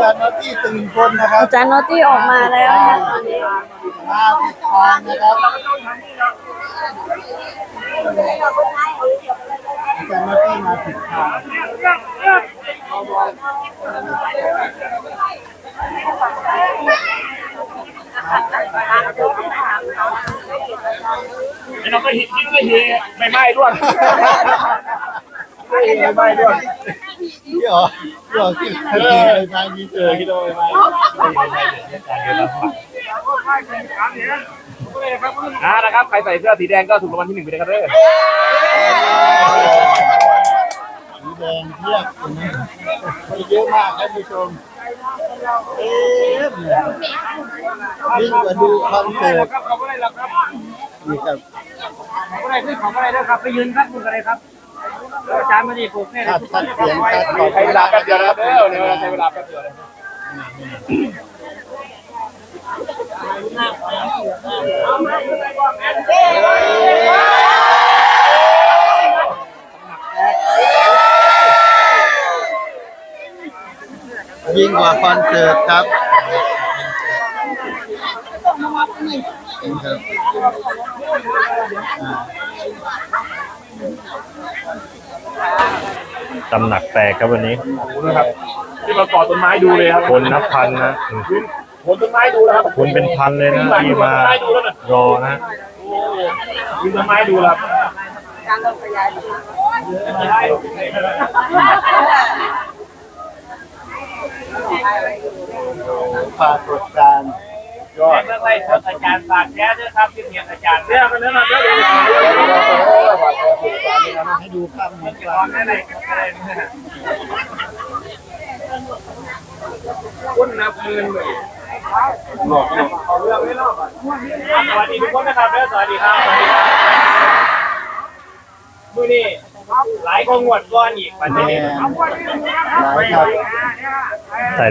จารย์นอตตี้ตื่นคนนะครับอาจารย์โนตตี้ออกมาแล้วนะคะตอนนี้มาผิดทางนะครับอาจารย์นอตตี้มาผิดทางไอ้น้องก็หินกินก็หินไม่ไหม้ด้วยไม่ไหม้ด้วยพี่อ๋อพี่อ๋ อคิดทางนี้ทางนี้เจอคิดว่าไม่ไหม้อ่านะครับใครใส่เสื้อสีแดงก็ถูกรางวัลที่หนึ่งไปเลยครับเด้อสีแดงเทียบเห็นไหมไปเยอะมากท่านผู้ชมเอ๊ะเนี่ยยิ่งกว่าดูคอนเสิร์ตครับเขาก็ได้แล้วครับนี่ครับเขาก็ได้ขึ้นเขาก็ได้แล้วครับ ไปยืนครับคุณอะไรครับ อาจารย์มาดีปลูกเนี่ยตัดตัดเสียงตัดขอใช้เวลาแป๊บเดียวนะครับเด้อเนี่ยใช้เวลาแป๊บเดียวเลยยิ่งกว่าคอนเสิร์ตครับนี่ครับอ่า ตำหนักแตกครับวันนี้ นะครับที่มาก่อต้นไม้ดูเลยครับคนนับพันนะอืมผลต้นไม้ดูแล้วครับคนเป็นพันเลยนะที่มารอนะยืนต้นไม้ดูแล้วปรากฏการณ์ ยอด เมื่อไรอาจารย์ฝากแก้ด้วยครับที่เมียอาจารย์เรื่องมันนั้นเราเรื่องให้ดูภาพเหมือนตกัอนนนั้นเลยคุณนับเงินเลยเอาเรื่องไม่รอบสวัสดีทุกคนนะครับสวัสดีครับสวัสดีครับมือนี่หลายคนงวดก้อนอีกวันแม่นี้หลายครับถ่าย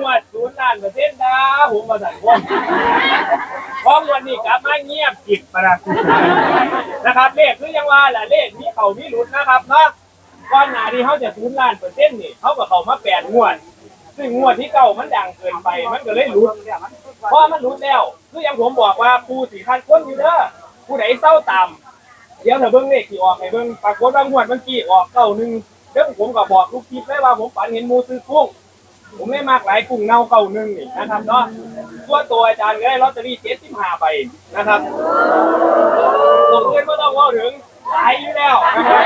หวดศูนย์ล้านเปอร์เซ็นต์นะผมมาสั่งคนพร้อมวันนี้กลับมาเงียบจิตปะนะนะครับ เลขคือยังว่าแหละเลขนี้เขามีหลุดนะครับเนาะก่อนหน้าที่เขาจะศูนย์ล้านเปอร์เซ็นต์นี่เขาก็เขามาแปดงวด ซึ่งงวดที่เก่ามันดังเกินไป มันก็เลยหลุดเพราะมันหลุดแล้ว คืออย่างผมบอกว่าปูสี่พันคนอยู่เด้อผู้ใดเศร้าต่ำเดี๋ยวถ้าเบิ้งเลขที่ออกให้เบิ้งปรากฏว่างวดเมื่อกี้ออกเก้าหนึ่งเดี๋ยวผมก็บอกลูกคิดเลยว่าผมฝันเห็นมูซื้อกุ้ง ผมไม่มากหลายกุ้งเน่าเก้าหนึ่งนี่นะครับเนาะตัวตัวอาจารย์ก็ได้ลอตเตอรี่เจ็ดสิบห้าใบนะครับตัวเพื่อนก็ต้องว่าถึงหลายอยู่แล้วนะครับ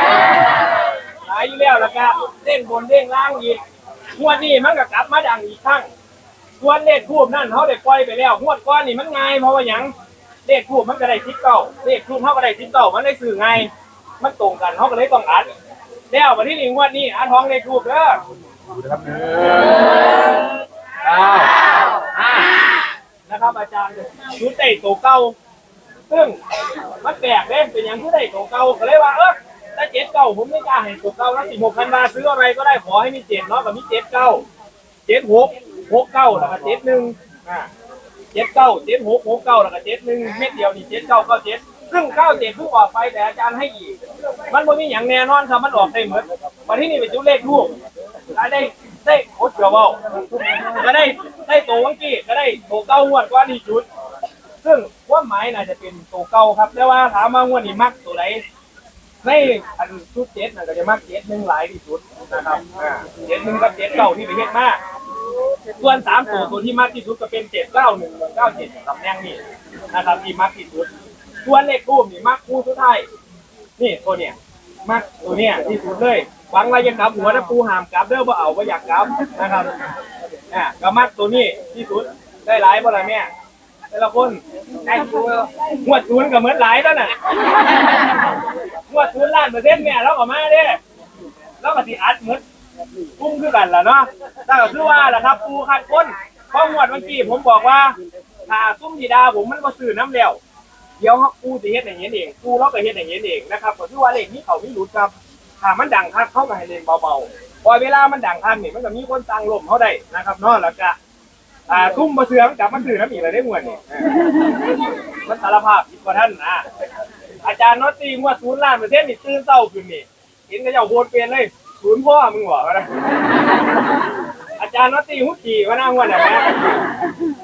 หลายอยู่แล้วแล้วก็เด้งบนเด้งล่างอีกงวดนี้มันก็กลับมาดังอีกครั้งส่วนเลขทูบนั่นเขาได้ปล่อยไปแล้วงวดก้อนนี่มันง่ายเพราะว่าหยังเลขทูบมันก็ได้ทิศเก้าเลขทูบเขาก็ได้ทิศเก้ามันได้สื่อไงมันตรงกันเขาก็เลยต้องอัดแล้ววันที่หนึ่งวันนี้อัดท้องเลขทูบเด้อ เก้าห้านะครับอาจารย์ชุดเตะตัวเก้าซึ่งมันแปลกเด้เป็นอย่างที่ได้ตัวเก้าก็เลยว่าเออถ้าเจ็ดเก้าผมไม่กล้าให้ตัวเก้าแล้วสิบหกพันบาทซื้ออะไรก็ได้ขอให้มีเจ็ดเนาะกับมีเจ็ดเก้าเจ็ดหกหกเก้าแล้วก็เจ็ดหนึ่งอ่าเจ็ดเก้าเจ็ดหกหกเก้าแล้วก็เจ็ดหนึ่งเม็ดเดียวนี่เจ็ดเก้าเก้าเจ็ดซึ่งเก้าเจ็ดเพิ่งออกไปแต่อาจารย์ให้อีก มันบ่มีอย่างแน่นอนครับมันออกได้เหมือนวันที่นี่เป็นจุดเลขทูก ได้ได้โคตรเดียวเบาก็ได้ได้โตวังกี้ก็ได้โตเก้างวดกว่านี่จุด ซึ่งว่าหมายน่าจะเป็นโตเก้าครับ แต่ว่าถามว่างวดนี้มักตัวไหนในอันชุดเจ็ดน่ะก็จะมักเจ็ดหนึ่งหลายที่สุดนะครับอ่าเจ็ดหนึ่งกับเจ็ดเก้าที่ไปเฮ็ดมากส่วนสามตัวตัวที่มากที่สุดก็เป็นเจ็ดเก้าหนึ่งเก้าเจ็ดตำแหน่งนี่นะครับที่มากที่สุดส่วนเลขทูบนี่มากคู่สุดท้ายนี่ตัวเนี้ยมากตัวเนี้ยที่สุดเลย หวังว่าจะกลับหัวนะปูหามกลับเด้อบ่เอาบ่อยากกลับนะครับอะก็มักตัวนี้ที่สุดได้หลายบ่ล่ะแม่แต่ละคนได้ตัวงวดศูนย์ก็เหมือนหลายแล้วน่ะงวดศูนย์ล้านเปอร์เซ็นต์แม่เราก็มาเด้แล้วก็สิอัดเหมืดกุ้งคือกันล่ะเนาะแต่ก็คือว่าล่ะครับปูคัดคนเพราะงวดเมื่อกี้ผมบอกว่าถ้าซุ้มดีดาผมมันบ่ซื้อน้ำแล้วเดี๋ยวปูสิเฮ็ดอย่างนี้เองปูเราก็เฮ็ดอย่างนี้เองนะครับก็คือว่าเลขนี้เขาไม่รู้ครับ ถ้ามันดังคักเข้าก็ให้เล่นเบาๆพอเวลามันดังคักนี่มันก็มีคนสั่งลมเขาได้นะครับเนาะแล้วก็อ่าทุ่มบ่เสือมันกลับมาซื้อน้ำอีกเลยได้งวดนี่เออมันสารภาพผิดกว่าท่านนะอาจารย์นอตตีงว่าศูนย์ล้านเปอร์เซ็นต์นี่ตื่นเต้าขึ้นนี่เห็นก็จะโหดเปลี่ยนเลยศูนย์พ่อมึงบอกนะอาจารย์นอตตีหุดขี่มานั่งวันไหน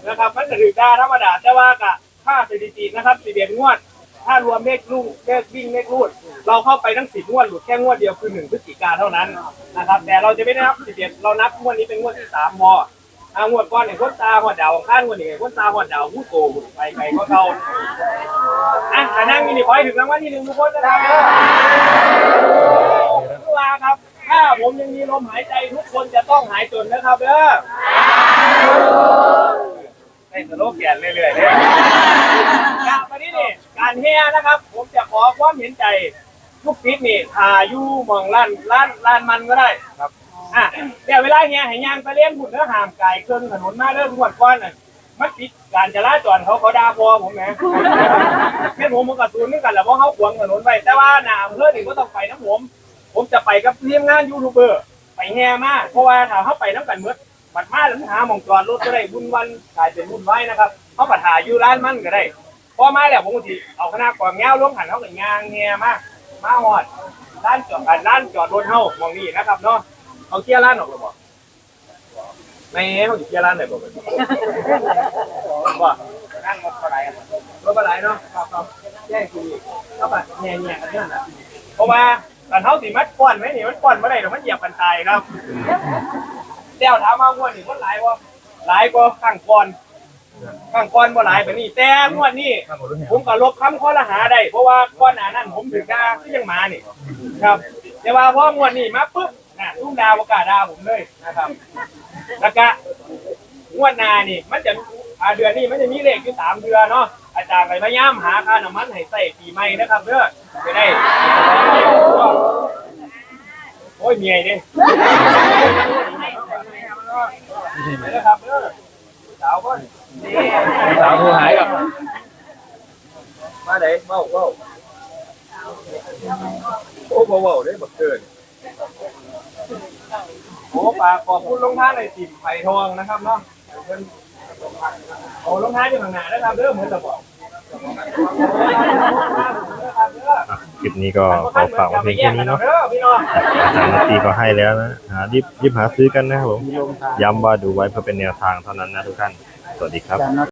นะครับมันก็ถือดาธรรมดาแต่ว่ากะค่าสถิตินะครับสิบเอ็ดงวด ถ้ารวมเลขลูกเลขวิ่งเลขรูด เราเข้าไปทั้งสิบงวดหลุดแค่งวดเดียวคือหนึ่งพฤศจิกาเท่านั้นนะครับ แต่เราจะไม่ได้นับสิบเอ็ดเรานับงวดนี้เป็นงวดที่สามพออางวดก้อนเนี่ยคนตาหัวดาวข้างงวดนี้คนตาหัวดาวผู้โตไปไกลก็เขาอะแต่นั่งมีนี่ขอให้ถึงรางวัลที่หนึ่งทุกคนนะครับทุกลาครับ ถ้าผมยังมีลมหายใจทุกคนจะต้องหายจนนะครับเด้อในสโลแกนเรื่อยๆเนี่ย กลับมาที่นี่การเฮียนะครับ ผมจะขอความเห็นใจทุกฟิตนี่ทาอยู่หมองล้านล้านล้านมันก็ได้ครับ อะเดี๋ยวเวลาเฮียให้ยางไปเลี้ยงหุ่นเนื้อหามไก่เครื่องถนนมาเริ่มงวดก้อนน่ะมันปิดการจราจรเขาเขาด่าพอผมแหมแค่ผมมันกับศูนย์นี่กันแหละเพราะเขาขวางถนนไปแต่ว่าหนาอำเภอนี่ก็ต้องไปน้ำผม ผมจะไปกับทีมงานยูทูบเบอร์ไปแง่มากเพราะว่าถ้าเขาไปน้ำกันเมื่อบัดมาแล้วหาหมองจอดรถก็ได้บุญวันกลายเป็นบุญไว้นะครับเขาปัญหาอยู่ร้านมันก็ได้ พอมาแล้วผมก็สิเอาคณะกวางแง้วลงหันเขากับยางแง่มากมาหอดร้านจอดอ่าร้านจอดรถเฮามองนี่นะครับเนาะเอาเคลียร์ร้านออกหรือเปล่าไม่เขาสิเคลียร์ร้านไหนบ่บ่ว่านั่งรถเท่าไรรถอะไรเนาะครับครับแย่งคุยเข้าไปแง่แง่กันเนี่ยนะเพราะว่าตอนเท้าสีมัดก้อนไหมนี่มันก้อนเมื่อไรเดี๋ยวมันเหยียบกันตายครับเจ้าถามมาว่านี่มันหลายว่าหลายกว่าข้างก้อน ข้างก้อนบ่หลายแบบนี้แต่งวดนี้ผมก็ลบคำข้อละหาได้เพราะว่าก้อนหนานั้นผมถึงดาก็ยังมานี่ ครับแต่ว่าพองวดนี้มาปุ๊บน่ะทุ่งดาวประกล้าศดาผมเลยนะครับ แล้วก็งวดหนานี่ มันจะอ่าเดือนนี้มันจะมีเลขอยู่สามเดือนเนาะอาจารย์ไปพยายามหาค่าน้ำมันให้ใส่ปีใหม่นะครับเด้อจะได้โอ้ยเมียเด้นะครับเด้อสาวก่อน สาวผู้หายกับมาไหนเว้าเว้าโอ้เว้าเว้าได้บักเกินโอ้ปากขอบคุณลงท้ายในสิบไผ่ทองนะครับเนาะเพิ่นโอ้ลงท้ายอยู่ข้างหน้านะครับเด้อเหมือนจะบอกอะคลิปนี้ก็ขอฝากไว้เพียงแค่นี้เนาะพี่น้องอาจารย์นาตีก็ให้แล้วนะหาดิบยิบหาซื้อกันนะครับผมย้ำว่าดูไว้เพื่อเป็นแนวทางเท่านั้นนะทุกท่านส วัสดีครับ